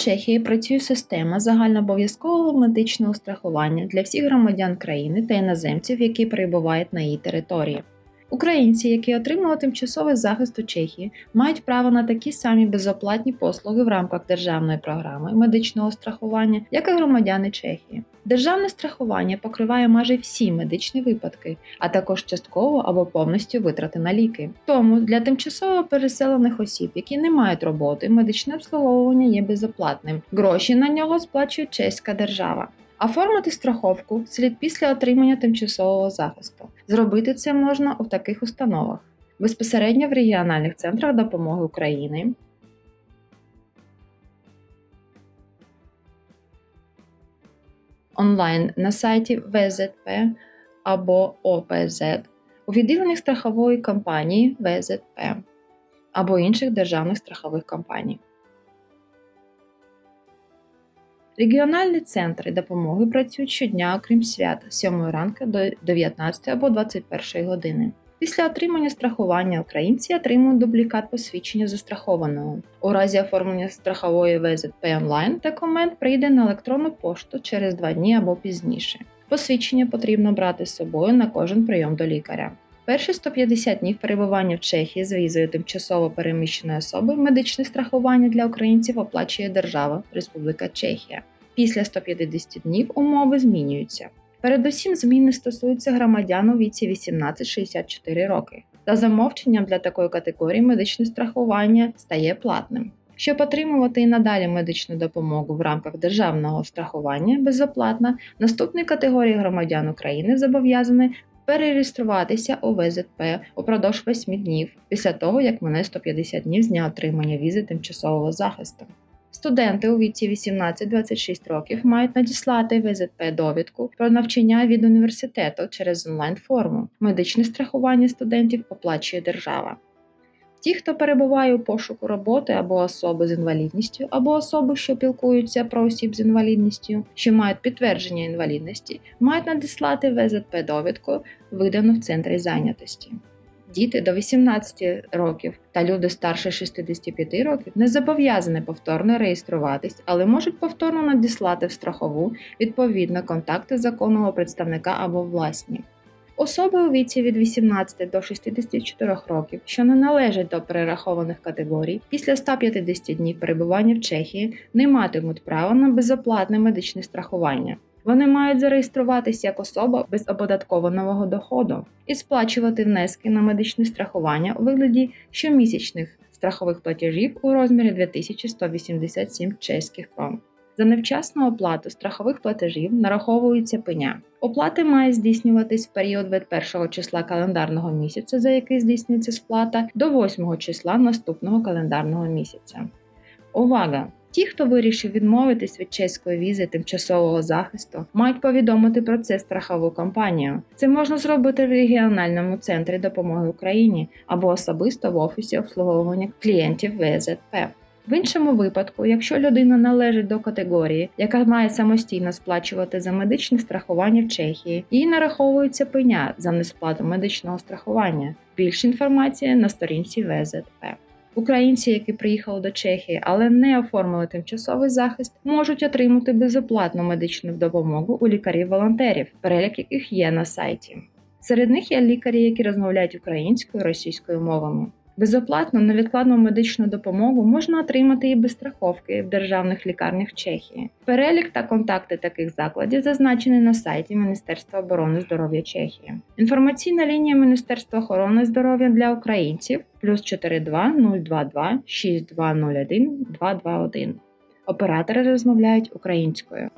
Чехії працює система загальнообов'язкового медичного страхування для всіх громадян країни та іноземців, які перебувають на її території. Українці, які отримали тимчасовий захист у Чехії, мають право на такі самі безоплатні послуги в рамках державної програми медичного страхування, як і громадяни Чехії. Державне страхування покриває майже всі медичні випадки, а також частково або повністю витрати на ліки. Тому для тимчасово переселених осіб, які не мають роботи, медичне обслуговування є безоплатним. Гроші на нього сплачує чеська держава. Оформити страховку слід після отримання тимчасового захисту. Зробити це можна у таких установах: безпосередньо в регіональних центрах допомоги України, онлайн на сайті ВЗП або ОПЗ, у відділеннях страхової компанії ВЗП або інших державних страхових компаній. Регіональні центри допомоги працюють щодня, окрім свят, з 7 ранку до 19 або 21 години. Після отримання страхування українці отримують дублікат посвідчення застрахованого. У разі оформлення страхової ВЗП онлайн документ прийде на електронну пошту через 2 дні або пізніше. Посвідчення потрібно брати з собою на кожен прийом до лікаря. Перші 150 днів перебування в Чехії з візою тимчасово переміщеної особи медичне страхування для українців оплачує держава Республіка Чехія. Після 150 днів умови змінюються. Передусім, зміни стосуються громадян у віці 18-64 роки. За замовченням для такої категорії медичне страхування стає платним. Щоб отримувати і надалі медичну допомогу в рамках державного страхування безоплатно, наступні категорії громадян України зобов'язані перереєструватися у ВЗП упродовж 8 днів після того, як мине 150 днів з дня отримання візи тимчасового захисту. Студенти у віці 18-26 років мають надіслати ВЗП довідку про навчання від університету через онлайн-форму. Медичне страхування студентів оплачує держава. Ті, хто перебуває у пошуку роботи або особи з інвалідністю, або особи, що пілкуються про осіб з інвалідністю, що мають підтвердження інвалідності, мають надіслати ВЗП довідку, видану в центрі зайнятості. Діти до 18 років та люди старше 65 років не зобов'язані повторно реєструватись, але можуть повторно надіслати в страхову відповідно контакти законного представника або власні. Особи у віці від 18 до 64 років, що не належать до перерахованих категорій, після 150 днів перебування в Чехії не матимуть права на безоплатне медичне страхування. Вони мають зареєструватися як особа без оподаткованого доходу і сплачувати внески на медичне страхування у вигляді щомісячних страхових платежів у розмірі 2187 чеських крон. За невчасну оплату страхових платежів нараховується пеня. Оплати має здійснюватись в період від 1 числа календарного місяця, за який здійснюється сплата, до 8 числа наступного календарного місяця. Увага! Ті, хто вирішив відмовитись від чеської візи тимчасового захисту, мають повідомити про це страхову компанію. Це можна зробити в регіональному центрі допомоги Україні або особисто в офісі обслуговування клієнтів ВЗП. В іншому випадку, якщо людина належить до категорії, яка має самостійно сплачувати за медичне страхування в Чехії, їй нараховується пеня за несплату медичного страхування. Більше інформації на сторінці ВЗП. Українці, які приїхали до Чехії, але не оформили тимчасовий захист, можуть отримати безоплатну медичну допомогу у лікарів-волонтерів, перелік яких є на сайті. Серед них є лікарі, які розмовляють українською російською мовами. Безоплатну невідкладну медичну допомогу можна отримати і без страховки в державних лікарнях Чехії. Перелік та контакти таких закладів зазначені на сайті Міністерства охорони здоров'я Чехії. Інформаційна лінія Міністерства охорони здоров'я для українців плюс 42 022 6201 221. Оператори розмовляють українською.